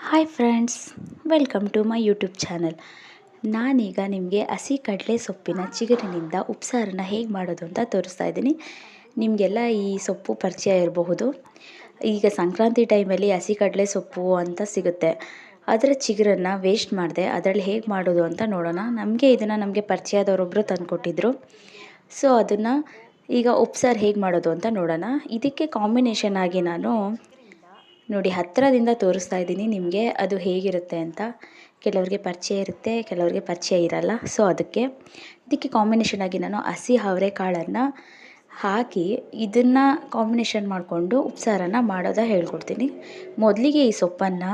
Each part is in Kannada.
Hi friends welcome to my YouTube channel ನಾನೀಗ ನಿಮಗೆ ಹಸಿ ಕಡಲೆ ಸೊಪ್ಪಿನ ಚಿಗುರಿನಿಂದ ಉಪ್ಸಾರನ್ನು ಹೇಗೆ ಮಾಡೋದು ಅಂತ ತೋರಿಸ್ತಾ ಇದ್ದೀನಿ. ನಿಮಗೆಲ್ಲ ಈ ಸೊಪ್ಪು ಪರಿಚಯ ಇರಬಹುದು. ಈಗ ಸಂಕ್ರಾಂತಿ ಟೈಮಲ್ಲಿ ಹಸಿ ಕಡಲೆ ಸೊಪ್ಪು ಅಂತ ಸಿಗುತ್ತೆ. ಅದರ ಚಿಗುರನ್ನು ವೇಸ್ಟ್ ಮಾಡಿದೆ ಅದರಲ್ಲಿ ಹೇಗೆ ಮಾಡೋದು ಅಂತ ನೋಡೋಣ. ನಮಗೆ ಇದನ್ನು ನಮಗೆ ಪರಿಚಯದವರೊಬ್ಬರು ತಂದುಕೊಟ್ಟಿದ್ರು. ಸೊ ಅದನ್ನು ಈಗ ಉಪ್ಸಾರು ಹೇಗೆ ಮಾಡೋದು ಅಂತ ನೋಡೋಣ. ಇದಕ್ಕೆ ಕಾಂಬಿನೇಷನ್ ಆಗಿ ನಾನು ನೋಡಿ, ಹತ್ತಿರದಿಂದ ತೋರಿಸ್ತಾ ಇದ್ದೀನಿ. ನಿಮಗೆ ಅದು ಹೇಗಿರುತ್ತೆ ಅಂತ. ಕೆಲವರಿಗೆ ಪರಿಚಯ ಇರುತ್ತೆ, ಕೆಲವರಿಗೆ ಪರಿಚಯ ಇರಲ್ಲ. ಸೊ ಅದಕ್ಕೆ ಇದಕ್ಕೆ ಕಾಂಬಿನೇಷನ್ ಆಗಿ ನಾನು ಹಸಿ ಅವರೆಕಾಳನ್ನು ಹಾಕಿ ಇದನ್ನು ಕಾಂಬಿನೇಷನ್ ಮಾಡಿಕೊಂಡು ಉಪ್ಸಾರನ ಮಾಡೋದಾ ಹೇಳ್ಕೊಡ್ತೀನಿ. ಮೊದಲಿಗೆ ಈ ಸೊಪ್ಪನ್ನು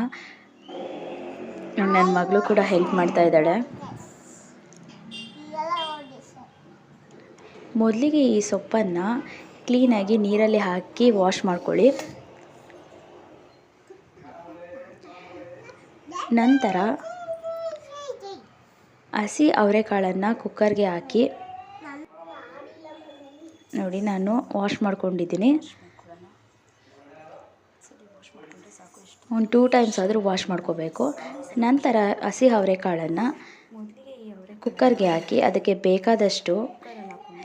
ನನ್ನ ಮಗಳು ಕೂಡ ಹೆಲ್ಪ್ ಮಾಡ್ತಾ ಇದ್ದಾಳೆ. ಮೊದಲಿಗೆ ಈ ಸೊಪ್ಪನ್ನು ಕ್ಲೀನಾಗಿ ನೀರಲ್ಲಿ ಹಾಕಿ ವಾಶ್ ಮಾಡ್ಕೊಳ್ಳಿ. ನಂತರ ಹಸಿ ಅವರೆಕಾಳನ್ನು ಕುಕ್ಕರ್ಗೆ ಹಾಕಿ ನೋಡಿ ನಾನು ವಾಶ್ ಮಾಡ್ಕೊಂಡಿದ್ದೀನಿ. ಒಂದು ಟೂ ಟೈಮ್ಸ್ ಆದರೂ ವಾಶ್ ಮಾಡ್ಕೋಬೇಕು. ನಂತರ ಹಸಿ ಅವರೆಕಾಳನ್ನು ಕುಕ್ಕರ್ಗೆ ಹಾಕಿ ಅದಕ್ಕೆ ಬೇಕಾದಷ್ಟು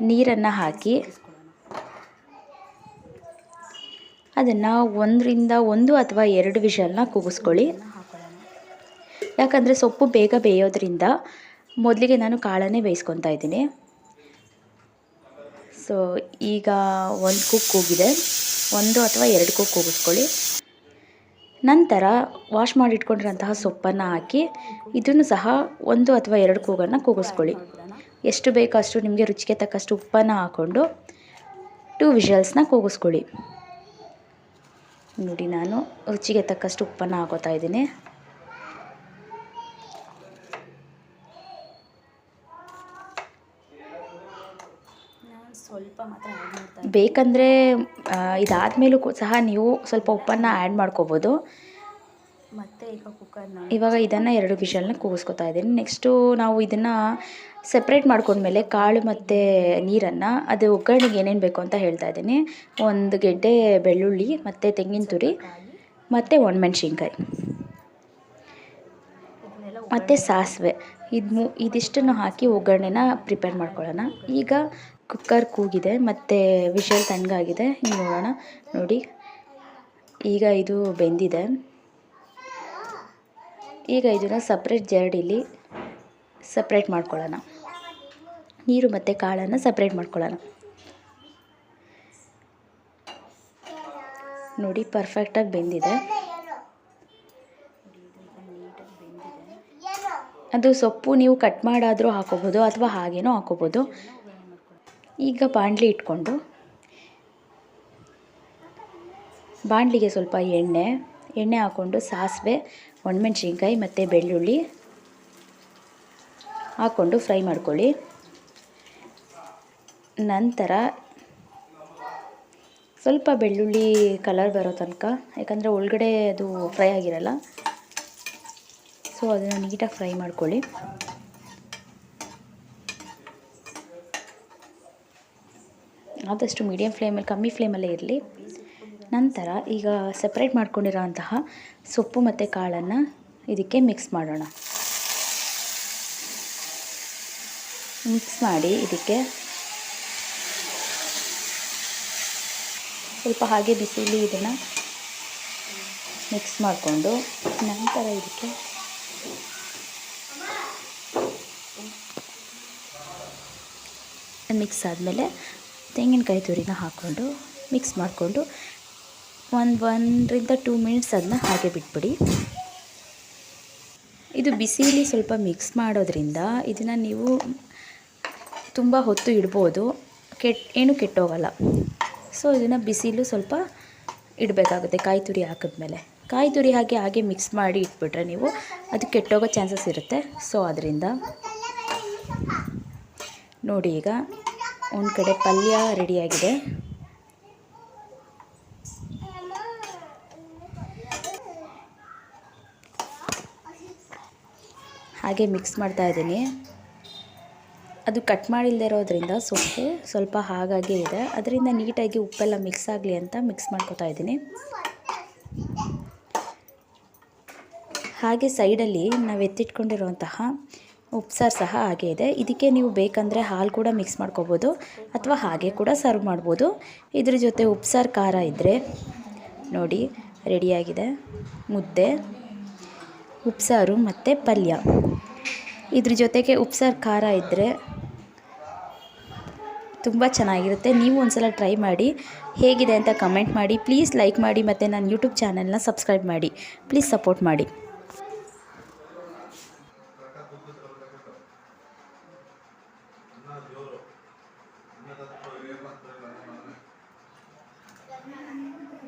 ನೀರನ್ನು ಹಾಕಿ ಅದನ್ನು ಒಂದರಿಂದ ಒಂದು ಅಥವಾ ಎರಡು ವಿಷಲ್ನ ಕೂಗಿಸ್ಕೊಳ್ಳಿ. ಯಾಕಂದರೆ ಸೊಪ್ಪು ಬೇಗ ಬೇಯೋದ್ರಿಂದ ಮೊದಲಿಗೆ ನಾನು ಕಾಳನ್ನೇ ಬೇಯಿಸ್ಕೊತಾ ಇದ್ದೀನಿ. ಸೊ ಈಗ ಒಂದು ಕುಕ್ ಕೂಗಿದೆ. ಒಂದು ಅಥವಾ ಎರಡು ಕುಕ್ ಕೂಗಿಸ್ಕೊಳ್ಳಿ. ನಂತರ ವಾಶ್ ಮಾಡಿಟ್ಕೊಂಡಿರೋಂತಹ ಸೊಪ್ಪನ್ನು ಹಾಕಿ ಇದನ್ನು ಸಹ ಒಂದು ಅಥವಾ ಎರಡು ಕೂಗನ್ನು ಕೂಗಿಸ್ಕೊಳ್ಳಿ. ಎಷ್ಟು ಬೇಕೋ ಅಷ್ಟು ನಿಮಗೆ ರುಚಿಗೆ ತಕ್ಕಷ್ಟು ಉಪ್ಪನ್ನು ಹಾಕ್ಕೊಂಡು ಟೂ ವಿಷಲ್ಸ್ನ ಕೂಗಿಸ್ಕೊಳ್ಳಿ. ನೋಡಿ ನಾನು ರುಚಿಗೆ ತಕ್ಕಷ್ಟು ಉಪ್ಪನ್ನು ಹಾಕೋತಾ ಇದ್ದೀನಿ. ಸ್ವಲ್ಪ ಮಾತ್ರ ಆ್ಯಡ್ ಮಾಡ್ತಾರೆ ಬೇಕಂದರೆ ಇದಾದಮೇಲೂ ಸಹ ನೀವು ಸ್ವಲ್ಪ ಉಪ್ಪನ್ನು ಆ್ಯಡ್ ಮಾಡ್ಕೋಬೋದು. ಮತ್ತೆ ಈಗ ಕುಕ್ಕರ್ನ ಇವಾಗ ಇದನ್ನು ಎರಡು ವಿಷಲ್ನ ಕೂಗಿಸ್ಕೊತಾ ಇದ್ದೀನಿ. ನೆಕ್ಸ್ಟು ನಾವು ಇದನ್ನು ಸಪ್ರೇಟ್ ಮಾಡ್ಕೊಂಡ್ಮೇಲೆ ಕಾಳು ಮತ್ತು ನೀರನ್ನು ಅದು ಒಗ್ಗರಣೆಗೆ ಏನೇನು ಬೇಕು ಅಂತ ಹೇಳ್ತಾ ಇದ್ದೀನಿ. ಒಂದು ಗೆಡ್ಡೆ ಬೆಳ್ಳುಳ್ಳಿ ಮತ್ತು ತೆಂಗಿನ ತುರಿ ಮತ್ತು ಒಣಮೆಣ್ಸಿನ್ಕಾಯಿ. ಮತ್ತು ಸಾಸಿವೆ. ಇದು ಮೂ ಇದಿಷ್ಟನ್ನು ಹಾಕಿ ಒಗ್ಗರಣೆನ ಪ್ರಿಪೇರ್ ಮಾಡ್ಕೊಳ್ಳೋಣ. ಈಗ ಕುಕ್ಕರ್ ಕೂಗಿದೆ, ಮತ್ತು ವಿಷಲ್ ತಣ್ಣಗಾಗಿದೆ. ಹಿಂಗೆ ನೋಡೋಣ. ನೋಡಿ. ಈಗ ಇದು ಬೆಂದಿದೆ. ಈಗ ಇದನ್ನು ಸಪ್ರೇಟ್ ಜರಡಿಲಿ ಸಪ್ರೇಟ್ ಮಾಡ್ಕೊಳ್ಳೋಣ. ನೀರು ಮತ್ತು ಕಾಳನ್ನು ಸಪ್ರೇಟ್ ಮಾಡ್ಕೊಳ್ಳೋಣ. ನೋಡಿ ಪರ್ಫೆಕ್ಟಾಗಿ ಬೆಂದಿದೆ. ಅದು ಸೊಪ್ಪು ನೀವು ಕಟ್ ಮಾಡಾದರೂ ಹಾಕೋಬೋದು ಅಥವಾ ಹಾಗೇನೂ ಹಾಕೋಬೋದು. ಈಗ ಬಾಣಲಿ ಇಟ್ಕೊಂಡು, ಬಾಣಲಿಗೆ ಸ್ವಲ್ಪ ಎಣ್ಣೆ ಎಣ್ಣೆ ಹಾಕ್ಕೊಂಡು ಸಾಸಿವೆ, ಒಣಮೆಣ್ಸಿನ್ಕಾಯಿ ಮತ್ತು ಬೆಳ್ಳುಳ್ಳಿ ಹಾಕ್ಕೊಂಡು ಫ್ರೈ ಮಾಡ್ಕೊಳ್ಳಿ. ನಂತರ ಸ್ವಲ್ಪ ಬೆಳ್ಳುಳ್ಳಿ ಕಲರ್ ಬರೋ ತನಕ, ಯಾಕಂದರೆ ಒಳಗಡೆ ಅದು ಫ್ರೈ ಆಗಿರಲ್ಲ ಸೊ ಅದನ್ನು ನೀಟಾಗಿ ಫ್ರೈ ಮಾಡ್ಕೊಳ್ಳಿ. ಆದಷ್ಟು ಮೀಡಿಯಮ್ ಫ್ಲೇಮಲ್ಲಿ ಕಮ್ಮಿ ಫ್ಲೇಮಲ್ಲೇ ಇರಲಿ. ನಂತರ ಈಗ ಸಪ್ರೇಟ್ ಮಾಡ್ಕೊಂಡಿರೋ ಅಂತಹ ಸೊಪ್ಪು ಮತ್ತು ಕಾಳನ್ನು ಇದಕ್ಕೆ ಮಿಕ್ಸ್ ಮಾಡೋಣ. ಮಿಕ್ಸ್ ಮಾಡಿ ಇದಕ್ಕೆ ಸ್ವಲ್ಪ ಹಾಗೆ ಬಿಸಿಲಿ ಇದನ್ನು ಮಿಕ್ಸ್ ಮಾಡಿಕೊಂಡು ನಂತರ ಇದಕ್ಕೆ ಮಿಕ್ಸ್ ಆದಮೇಲೆ ತೆಂಗಿನಕಾಯಿ ತುರಿನ ಹಾಕ್ಕೊಂಡು ಮಿಕ್ಸ್ ಮಾಡಿಕೊಂಡು ಒಂದು ಒಂದರಿಂದ ಟೂ ಮಿನಿಟ್ಸ್ ಅದನ್ನ ಹಾಗೆ ಬಿಟ್ಬಿಡಿ. ಇದು ಬಿಸಿಲಿ ಸ್ವಲ್ಪ ಮಿಕ್ಸ್ ಮಾಡೋದ್ರಿಂದ ಇದನ್ನು ನೀವು ತುಂಬ ಹೊತ್ತು ಇಡ್ಬೋದು. ಕೆಟ್, ಏನು ಕೆಟ್ಟೋಗಲ್ಲ. ಸೊ ಇದನ್ನು ಬಿಸಿಲು ಸ್ವಲ್ಪ ಇಡಬೇಕಾಗುತ್ತೆ ಕಾಯಿ ತುರಿ ಹಾಕಿದ್ಮೇಲೆ. ಕಾಯಿ ತುರಿ ಹಾಗೆ ಹಾಗೆ ಮಿಕ್ಸ್ ಮಾಡಿ ಇಟ್ಬಿಟ್ರೆ ನೀವು ಅದು ಕೆಟ್ಟೋಗೋ ಚಾನ್ಸಸ್ ಇರುತ್ತೆ. ಸೊ ಅದರಿಂದ ನೋಡಿ ಈಗ. ಒಂದು ಕಡೆ ಪಲ್ಯ ರೆಡಿಯಾಗಿದೆ. ಹಾಗೆ ಮಿಕ್ಸ್ ಮಾಡ್ತಾ ಇದ್ದೀನಿ. ಅದು ಕಟ್ ಮಾಡಿಲ್ಲದೆ ಇರೋದ್ರಿಂದ ಸೊಪ್ಪು ಸ್ವಲ್ಪ ಹಾಗಾಗೇ ಇದೆ. ಅದರಿಂದ ನೀಟಾಗಿ ಉಪ್ಪೆಲ್ಲ ಮಿಕ್ಸ್ ಆಗಲಿ ಅಂತ ಮಿಕ್ಸ್ ಮಾಡ್ಕೊತಾ ಇದ್ದೀನಿ. ಹಾಗೆ ಸೈಡಲ್ಲಿ ನಾವು ಎತ್ತಿಟ್ಕೊಂಡಿರುವಂತಹ ಉಪ್ಸಾರು ಸಹ ಹಾಗೆ ಇದೆ. ಇದಕ್ಕೆ ನೀವು ಬೇಕಂದರೆ ಹಾಲು ಕೂಡ ಮಿಕ್ಸ್ ಮಾಡ್ಕೋಬೋದು ಅಥವಾ ಹಾಗೆ ಕೂಡ ಸರ್ವ್ ಮಾಡ್ಬೋದು. ಇದ್ರ ಜೊತೆ ಉಪ್ಸಾರು ಖಾರ ಇದ್ದರೆ ನೋಡಿ ರೆಡಿಯಾಗಿದೆ. ಮುದ್ದೆ, ಉಪ್ಸಾರು ಮತ್ತು ಪಲ್ಯ. ಇದ್ರ ಜೊತೆಗೆ ಉಪ್ಸಾರು ಖಾರ ಇದ್ದರೆ ತುಂಬ ಚೆನ್ನಾಗಿರುತ್ತೆ. ನೀವು ಒಂದ್ಸಲ ಟ್ರೈ ಮಾಡಿ ಹೇಗಿದೆ ಅಂತ ಕಮೆಂಟ್ ಮಾಡಿ. ಪ್ಲೀಸ್ ಲೈಕ್ ಮಾಡಿ ಮತ್ತು ನನ್ನ ಯೂಟ್ಯೂಬ್ ಚಾನಲ್ನ ಸಬ್ಸ್ಕ್ರೈಬ್ ಮಾಡಿ. ಪ್ಲೀಸ್ ಸಪೋರ್ಟ್ ಮಾಡಿ.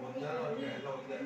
ಒಂದು ಎಲ್ಲ ಒಂದೇ